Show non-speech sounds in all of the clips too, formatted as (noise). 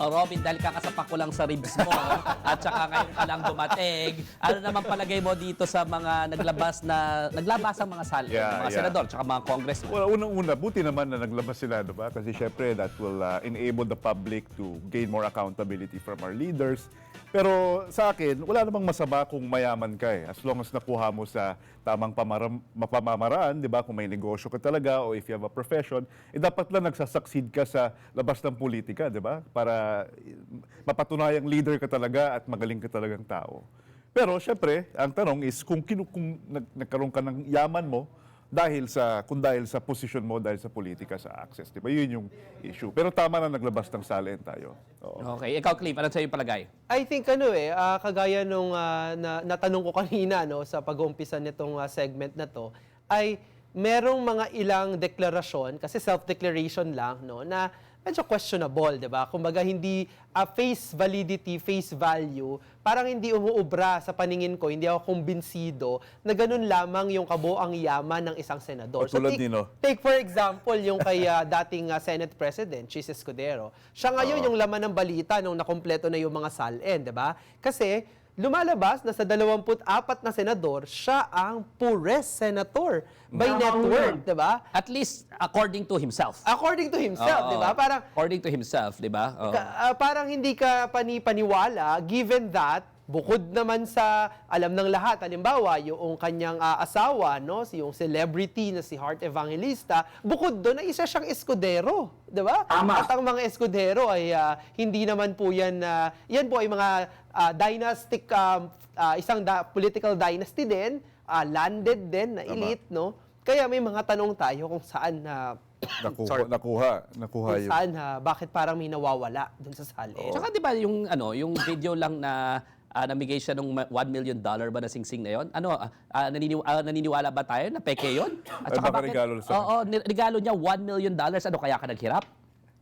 O Robin, dahil kakasapak ko lang sa ribs mo at saka ngayon ka lang dumating, ano naman palagay mo dito sa mga naglabas na naglabas ang mga sal, Yeah, mga yeah. senador tsaka mga congressman? Well, unang-una, buti naman na naglabas sila, di ba? Kasi syempre, that will uh, enable the public to gain more accountability from our leaders. Pero sa akin, wala namang masama kung mayaman ka eh. As long as nakuha mo sa tamang pamaram, mapamamaraan, di ba? Kung may negosyo ka talaga o if you have a profession, eh dapat lang nagsasucceed ka sa labas ng politika, di ba? Para eh, mapatunayang leader ka talaga at magaling ka talagang tao. Pero syempre, ang tanong is kung, kinu, kung nag, nagkaroon ka ng yaman mo, dahil sa kung dahil sa posisyon mo dahil sa politika sa access, 'di ba? 'Yun yung issue. Pero tama na naglabas ng salin tayo. Oo. Okay, ikaw Cliff, ano sa'yo palagay? I think ano eh, ah, kagaya nung ah, na, natanong ko (laughs) kanina no, sa pag-uumpisa nitong ah, segment na to, ay merong mga ilang deklarasyon, kasi self-declaration lang, no, na medyo questionable, di ba? Kumbaga hindi ah, face validity, face value, parang hindi umuubra sa paningin ko, hindi ako kumbinsido na ganun lamang yung kabuang yaman ng isang senador. O, tulad take, nino? Take for example yung kay ah, dating ah, Senate President, Chis Escudero. Siya ngayon yung laman ng balita nung nakompleto na yung mga salin, di ba? Kasi lumalabas na sa 24 na senador, siya ang poorest senator by net worth, di ba? At least according to himself. According to himself, Oo. di ba? Parang according to himself, di ba? Oo. Ka- ah, parang hindi ka panipaniwala given that bukod naman sa alam ng lahat halimbawa yung kanyang ah, asawa no si yung celebrity na si Heart Evangelista bukod doon ay isa siyang eskudero di ba at ang mga eskudero ay ah, hindi naman po yan na yan po ay mga ah, dynastic um, ah, isang da- political dynasty din ah, landed din na Tama. elite no kaya may mga tanong tayo kung saan na (coughs) Nakuha, nakuha, nakuha kung yun. saan ha, bakit parang may nawawala doon sa sali. Tsaka 'di ba yung ano, yung video lang na ah, namigay siya ng 1 million dollar ba na singsing na 'yon? Ano, ah, ah, naniniw- ah, naniniwala ba tayo na peke 'yon? Ay, baka regalo sa- Oo, regalo niya 1 million dollars. Ano kaya ka naghirap?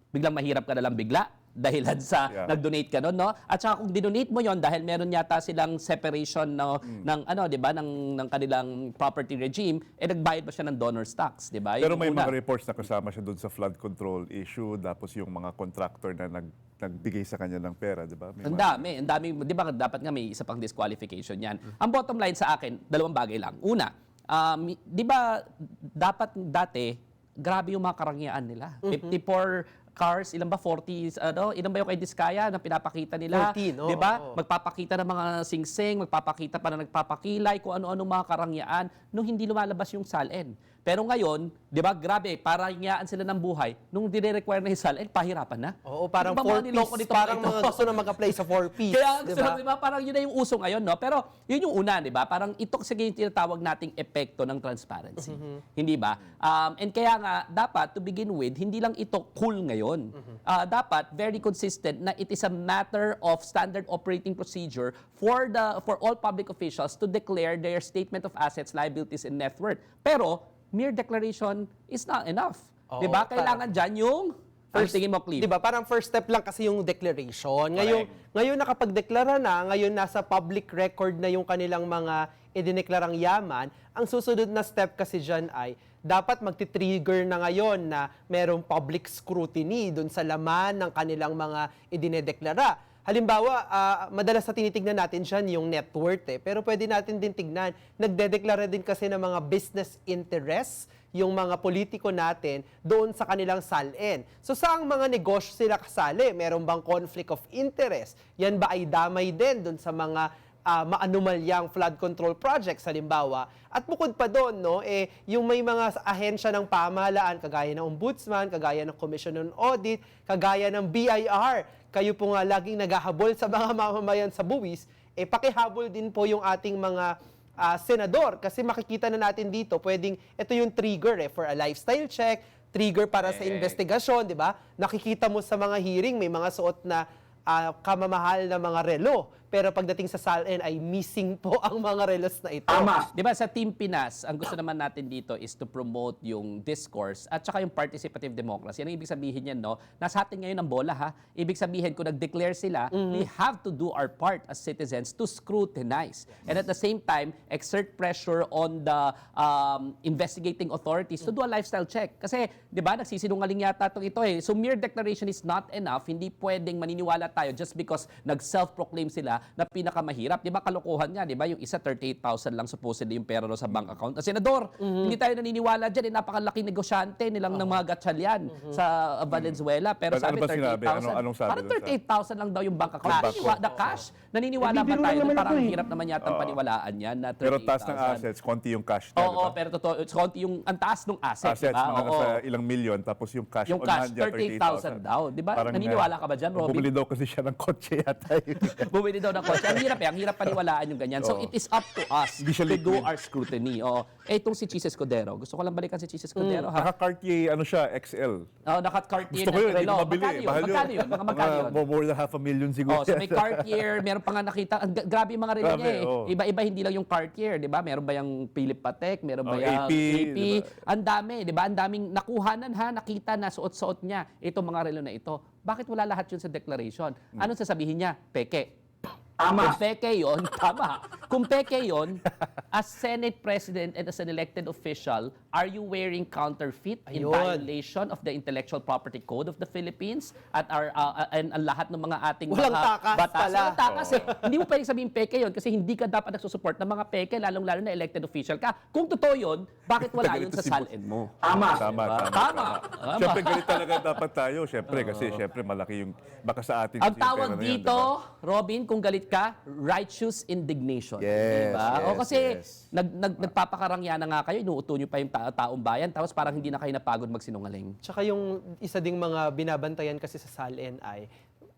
Biglang mahirap ka na lang bigla (laughs) dahilan sa Yeah. nag-donate ka noon, no? At saka kung dinonate mo 'yon dahil meron yata silang separation no, Hmm. ng ano, 'di ba, ng ng kanilang property regime, eh nagbayad pa siya ng donor's tax, 'di ba? Pero yung may una. mga reports na kasama siya doon sa flood control issue, tapos yung mga contractor na nag, nagbigay sa kanya ng pera, di ba? May Ang dami, ang dami, 'di ba dapat nga may isa pang disqualification 'yan. Ang bottom line sa akin, dalawang bagay lang. Una, um, 'di ba dapat dati grabe yung mga karangyaan nila. 54 cars, ilan ba 40 ano, ilan ba yung kay Diskaya na pinapakita nila, 14, oo, 'di ba? oo. Magpapakita ng mga singsing, magpapakita pa na nagpapakilay kung ano-ano mga karangyaan nung hindi lumalabas yung salin. Pero ngayon, 'di ba, grabe, parangyan sila ng buhay. Nung dire-require na yung salin, pahirapan na. Oo, parang Ano ba four mga niloko piece. nito, Parang ito? mga gusto na mag-apply sa four piece. Kaya di gusto ba? di ba? Parang yun na yung uso ngayon, no? Pero yun yung una, di ba? Parang ito kasi yung tinatawag nating epekto ng transparency. Hindi ba? Um, and kaya nga, dapat to begin with, hindi lang ito cool ngayon. Ah, dapat very consistent na it is a matter of standard operating procedure for the for all public officials to declare their statement of assets, liabilities, and net worth. Pero mere declaration is not enough. Oo, di ba? Kailangan dyan yung First, tingin mo, Cliff. Di ba? Parang first step lang kasi yung declaration. Ngayon, ngayon nakapagdeklara na, ngayon nasa public record na yung kanilang mga idineklarang yaman, ang susunod na step kasi dyan ay dapat magti-trigger na ngayon na merong public scrutiny dun sa laman ng kanilang mga idinedeklara. Halimbawa, ah, madalas na tinitignan natin dyan yung net worth eh. Pero pwede natin din tignan, nagdedeklara din kasi ng mga business interests yung mga politiko natin doon sa kanilang salin. So saang mga negosyo sila kasali? Meron bang conflict of interest? Yan ba ay damay din doon sa mga ah, maanumalyang flood control projects halimbawa? At bukod pa doon, no, eh, yung may mga ahensya ng pamahalaan, kagaya ng Ombudsman, kagaya ng Commission on Audit, kagaya ng BIR, kayo po nga laging naghahabol sa mga (laughs) mamamayan sa buwis, eh pakihabol din po yung ating mga ah, senador kasi makikita na natin dito pwedeng ito yung trigger eh for a lifestyle check, trigger para sa investigasyon, 'di ba? Nakikita mo sa mga hearing may mga suot na ah, kamamahal na mga relo. Pero pagdating sa SALN ay missing po (laughs) ang mga relos na ito. Di ba sa Team Pinas, ang gusto naman natin dito is to promote yung discourse at saka yung participative democracy. Ano ibig sabihin yan, no? Nasa atin ngayon ang bola, ha? Ibig sabihin, kung nag-declare sila, we have to do our part as citizens to scrutinize. And at the same time, exert pressure on the um, investigating authorities to do a lifestyle check. Kasi, di ba, nagsisinungaling yata itong ito eh. So mere declaration is not enough. Hindi pwedeng maniniwala tayo just because nag-self-proclaim sila na pinakamahirap. Di ba, kalokohan nga, di ba? Yung isa, 38,000 lang supposedly yung pera ro sa bank account. Na senador, hindi tayo naniniwala dyan. Eh, napakalaking negosyante nilang ng mga gatsalyan sa uh, Valenzuela. Pero But ano sabi, ba sinabi? 38,000. Ano- anong sabi Parang dun sa- 38,000 lang daw yung bank account. Cash. Naniniwa- the cash. Naniniwala ba tayo? naman na Parang eh. hirap naman yata paniwalaan yan na 38,000. Pero taas ng assets, konti yung cash di Oo, pero totoo, it's konti yung ang taas ng asset, Assets, di ba? mga nasa ilang milyon, tapos yung cash Yung cash, hand niya, 38,000 daw. Di ba? Parang, Naniniwala ka ba dyan, Robby? Bumili daw kasi siya ng kotse yata. eh. (laughs) Bumili daw ng kotse. Ang hirap eh. Ang hirap paniwalaan yung ganyan. So, Oo. it is up to us Hindi siya to do liquid. our scrutiny. Oo. Eh, itong si Chis Escudero. Gusto ko lang balikan si Chis Escudero, ha? Naka-Cartier, ano siya, XL. Oh, nakat-Cartier Gusto ko yun, hindi ko mabili. Magkano yun? Mahal Magkano yun? Mga magkano yun? Mga more than half a million siguro. Oh, so may Cartier, meron pa nga nakita, ang ga- grabe yung mga relo Grabe, niya eh. Iba-iba hindi lang yung Cartier, 'di ba? Meron ba yung Philip Patek, meron ba Oh, yung AP, di ba? Ang dami, 'di ba? Ang daming nakuhanan ha, nakita na suot-suot niya itong mga relo na ito. Bakit wala lahat yun sa declaration? Hmm. Anong sasabihin niya? Peke. Tama. Kung peke yun, (laughs) tama. Kung peke yun, as Senate President and as an elected official, are you wearing counterfeit in Ayun. violation of the Intellectual Property Code of the Philippines at our, uh, uh, and ang lahat ng mga ating Walang mga takas batas? pala. Walang takas eh. Hindi mo pwedeng sabihin peke yun kasi hindi ka dapat nagsusupport ng mga peke, lalong-lalo na elected official ka. Kung totoo yun, bakit wala yun Ganito sa si- salin mo? Tama, tama, Tama. tama. Tama. Siyempre, ganit talaga dapat tayo. Siyempre, kasi siyempre malaki yung, baka sa atin. Ang kasi yung pera tawag na yan, dito, diba? Robin, kung galit ka, righteous indignation. Yes, diba? o yes, kasi yes. nag, nag, nagpapakarangya na nga kayo, inuuto nyo pa yung ta- taong bayan, tapos parang hindi na kayo napagod magsinungaling. Tsaka yung isa ding mga binabantayan kasi sa SALN ay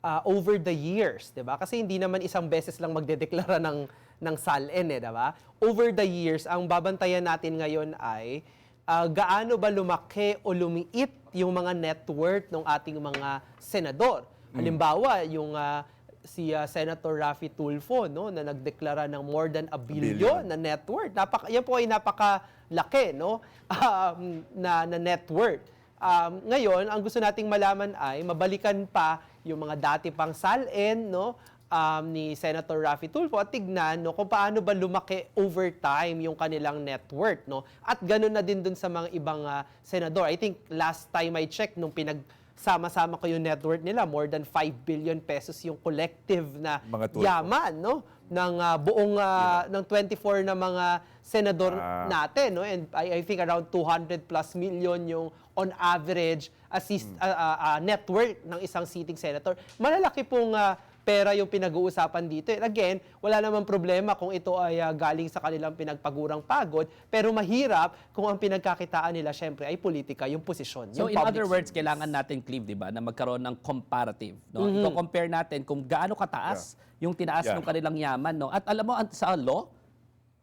ah, over the years, 'di ba? Kasi hindi naman isang beses lang magdedeklara ng ng SALN eh, 'di ba? Over the years, ang babantayan natin ngayon ay ah, gaano ba lumaki o lumiit yung mga net worth ng ating mga senador. Halimbawa, yung ah, si ah, Senator Raffy Tulfo no na nagdeklara ng more than a billion, Billion. na net worth. Napaka, yan po ay napakalaki no? (laughs) Um, na, na net worth. Um, ngayon, ang gusto nating malaman ay mabalikan pa yung mga dati pang SALN no? um, ni Senator Raffy Tulfo at tignan no, kung paano ba lumaki over time yung kanilang net worth. No? At ganun na din dun sa mga ibang ah, senador. I think last time I checked nung pinag sama-sama ko yung net worth nila, more than 5 billion pesos yung collective na yaman no? Ng ah, buong ah, ng 24 na mga senador Ah. natin no? And I, I think around 200 plus million yung on average assist Hmm. ah, ah, ah, net worth ng isang sitting senator. Malalaki pong ah, pera yung pinag-uusapan dito. And again, wala namang problema kung ito ay ah, galing sa kanilang pinagpagurang pagod, pero mahirap kung ang pinagkakitaan nila syempre ay politika, yung posisyon. So yung in other words, service. kailangan natin, Clive, di ba, na magkaroon ng comparative. No? Mm-hmm. I-compare natin kung gaano kataas yung tinaas Yeah. ng kanilang yaman. No? At alam mo, ang- sa law,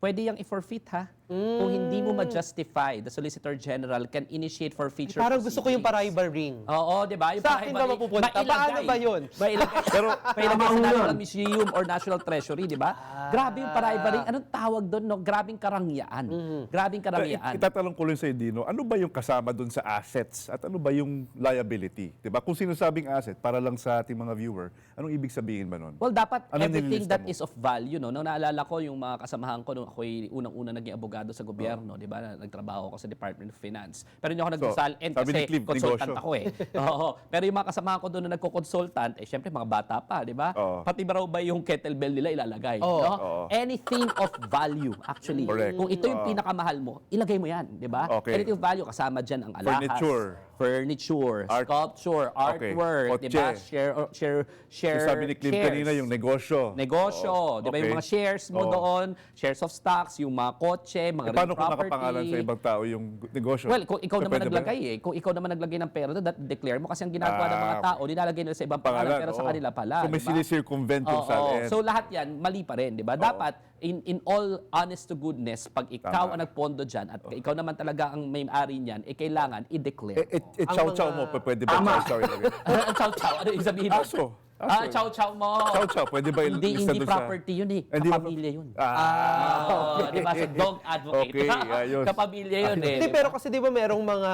pwede yung i-forfeit ha. Kung hindi mo ma-justify, the Solicitor General can initiate forfeiture Parang gusto ko yung paraiba ring. Oo, di ba? Yung Sa akin ba parang- mapupunta? mailagay. Paano ba yun? Mailagay. (laughs) Pero, mailagay sa National Museum or National Treasury, di ba? Ah. Grabe yung paraiba ring. Anong tawag doon? No? Grabing karangyaan. Mm-hmm. Grabing karangyaan. it- Itatanong ko rin sa Dino, ano ba yung kasama doon sa assets at ano ba yung liability? 'Di ba? Kung sinasabing asset para lang sa ating mga viewer, anong ibig sabihin ba nun? Well, dapat Ano everything nililista that mo? is of value, no? Nung naalala ko yung mga kasamahan ko nung ako'y unang-una naging abogado sa gobyerno, di ba? Na- Nagtrabaho ako sa Department of Finance. Pero hindi ako nag-sal sabi kasi ni Clive, consultant negosyo. ako eh. (laughs) Oo. Pero yung mga kasamahan ko doon na nagko-consultant, eh syempre mga bata pa, di ba? Oo. Pati ba raw ba yung kettlebell nila ilalagay? Oo. no? Oo. Anything of value, actually. Correct. Kung ito yung Oo. pinakamahal mo, ilagay mo yan, di ba? Okay. Anything of value, kasama dyan ang alahas. Furniture. Furniture, Art- sculpture, Okay. artwork, di ba? Kotse. Share, share, share, Yung sabi ni Clive shares. kanina, yung negosyo. Negosyo, Oo, di ba yung okay. mga shares mo Oo. doon, shares of stocks, yung mga kotse, mga Eh, real paano kung property. nakapangalan sa ibang tao yung negosyo? Well, kung ikaw naman pwede ba naglagay yun? eh, kung ikaw naman naglagay ng pera doon, that declare mo kasi ang ginagawa ng mga Ah. tao, nilalagay nila sa ibang pangalan, pero sa oo. kanila pala. So may di ba? sinicircumvent yung Oo, SALN. So lahat yan, mali pa rin, di ba? Dapat, in, in all honest to goodness, pag ikaw Tama. ang nagpondo dyan at ikaw naman talaga ang may-ari niyan, eh kailangan i-declare. Eh, eh, eh, Ang chow-chow mga- mo, pa- pwede ba chow-chow ilagay? (laughs) Ang chow-chow, ano yung sabihin mo? Aso. Ah, chow-chow mo. Chow chow, pwede ba Hindi, hindi doon sa... property yun eh. Hindi ba- Kapamilya yun. Ah, (laughs) Oo, di ba? Sa dog advocate. Okay, ayos. Kapamilya yun eh. Hindi, di ba? pero kasi di ba merong mga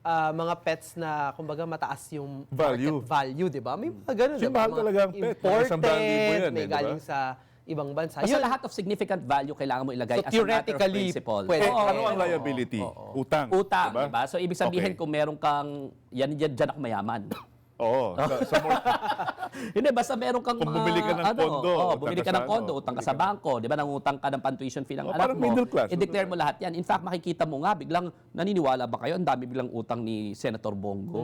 ah, mga pets na kumbaga mataas yung Value. market value, di ba? May mga ganun, Kasi di ba? mahal Mga talaga ang pet. Mga isang libo Imported, yan eh, may di ba? galing sa ibang bansa. Basta Yun, lahat of significant value kailangan mo ilagay So, as a matter of theoretically, principle. pwede. Eh, Oo, ano ang liability? oo, oo. Utang. Utang, diba? diba? So, ibig sabihin Okay. kung meron kang, yan, yan, dyan ako mayaman. Oo. (laughs) Sa, sa more, (laughs) Hindi, basta meron kang Kung mga, bumili ka ng ano, kondo, oo, utang bumili ka ka sa ng kondo, ano, utang ka sa ka- bangko, di ba, nangutang ka ng pan-tuition fee ng Oh, anak parang mo. middle class, I-declare mo lahat yan. In fact, makikita mo nga, biglang naniniwala ba kayo? Ang dami biglang utang ni Senator Bongo.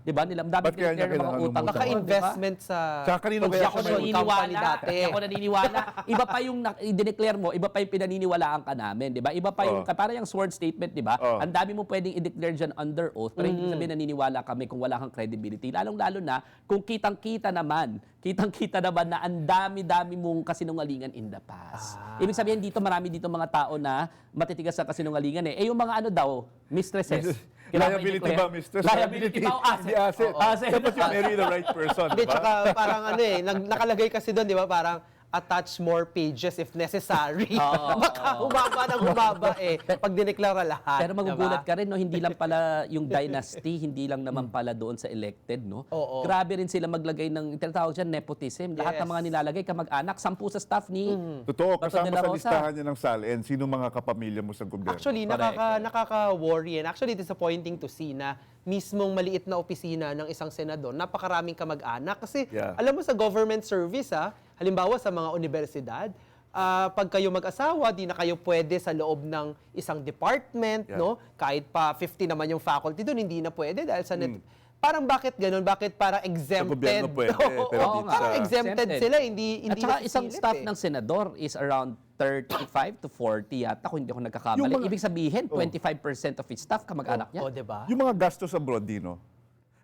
Di ba? Nila, ang dami Ba't kaya niya dineclare ng mga kailangan utang. umutang? doon, di ba? Naka-investment sa Tsaka kanino kaya Hindi ako siya may- company naniniwala. dati. Hindi ako naniniwala. Iba pa yung na- i-declare mo, iba pa yung pinaniniwalaan ka namin, di ba? Iba pa yung, Oh. para yung sworn statement, di ba? Ang dami mo pwedeng i-declare dyan under oath, pero hindi sabihin naniniwala kami kung wala kang credibility. Lalong-lalo na kung kitang-kita naman, kitang-kita naman na ang dami-dami mong kasinungalingan in the past. Ibig sabihin dito, marami dito mga tao na matitigas sa kasinungalingan eh. Eh yung mga ano daw, mistresses. Liability ba, mistress? Liability ba o asset? Hindi asset. Oo, asset. Dapat you marry the right person, Hindi, di ba? tsaka parang ano eh, nakalagay kasi doon, di ba, parang attach more pages if necessary. (laughs) Oo, (laughs) Baka humaba ng humaba eh, pag dineklara lahat. Pero magugulat diba? ka rin, no? hindi lang pala yung dynasty, hindi lang naman pala doon sa elected. no Oo. Grabe rin sila maglagay ng, tinatawag dyan, nepotism. Lahat ng mga nilalagay, kamag-anak, sampu sa staff ni... Totoo, Bato kasama la sa Rosa. listahan niya ng SALN, sino mga kapamilya mo sa gobyerno? Actually, nakaka, nakaka-worry and actually disappointing to see na mismong maliit na opisina ng isang senador, napakaraming kamag-anak. Kasi Yeah. alam mo sa government service, ha, halimbawa sa mga universidad, ah, pag kayo mag-asawa, di na kayo pwede sa loob ng isang department, Yeah. no? Kahit pa 50 naman yung faculty doon, hindi na pwede dahil sa net. Parang bakit ganun? Bakit parang exempted? gobyerno pwede, (laughs) Oo, pero oo, dito parang sa- exempted Exempted. sila, hindi hindi At saka isang nasisilip staff eh. ng senador is around 35 to 40 yata, kung hindi ako nagkakamali. Yung mga- Ibig sabihin, 25% of his staff kamag-anak niya. Oh, 'di ba? Yung mga gastos abroad, Dino,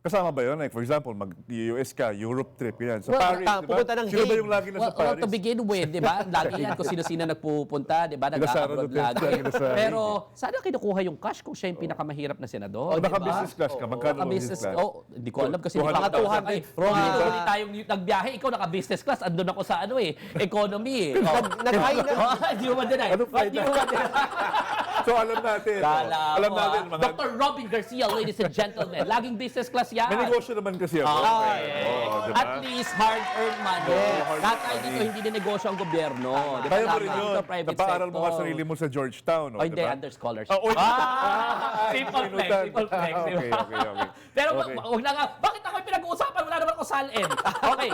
kasama ba yun? Like, for example, mag-US ka, Europe trip, yan. Sa Well, Paris, ta- di ba? pupunta ng Sino ba yung lagi na Well, sa well, Paris? to begin with, di ba? Lagi yan kung sino-sino nagpupunta, di ba? Nag-abroad lagi. Pero sana kinukuha yung cash kung siya yung pinakamahirap na senador. Oh, di ba? naka-business class ka, magkano Naka-business, business class? oh, hindi ko alam kasi hindi 200,000. pa ako ay, Romy, Ah. uh, tayong nagbiyahe, ikaw naka-business class, andun ako sa ano eh, economy eh. (laughs) Oh. Nag-high na. Oh, Hindi mo. Ano flight Hindi mo ma-deny. (laughs) So, alam natin. oh, Kala alam mo, natin, ah. mga... Dr. Robin Garcia, ladies and gentlemen. Laging business class yan. May negosyo naman kasi ako. Okay. Oo, di ba? At least hard-earned money. Yes. Kahit tayo dito, hindi din negosyo ang gobyerno. Di ba? Kaya mo Tama. rin yun. Napaaral mo sector. sarili mo sa Georgetown. Oh, Oh, hindi, di ba? under scholarship. Ah, oh, (laughs) Ah, simple flex, simple flex. Ah, okay, okay, okay. Pero Okay. wag na nga, bakit ako pinag-uusapan? Wala naman ako salin. Okay,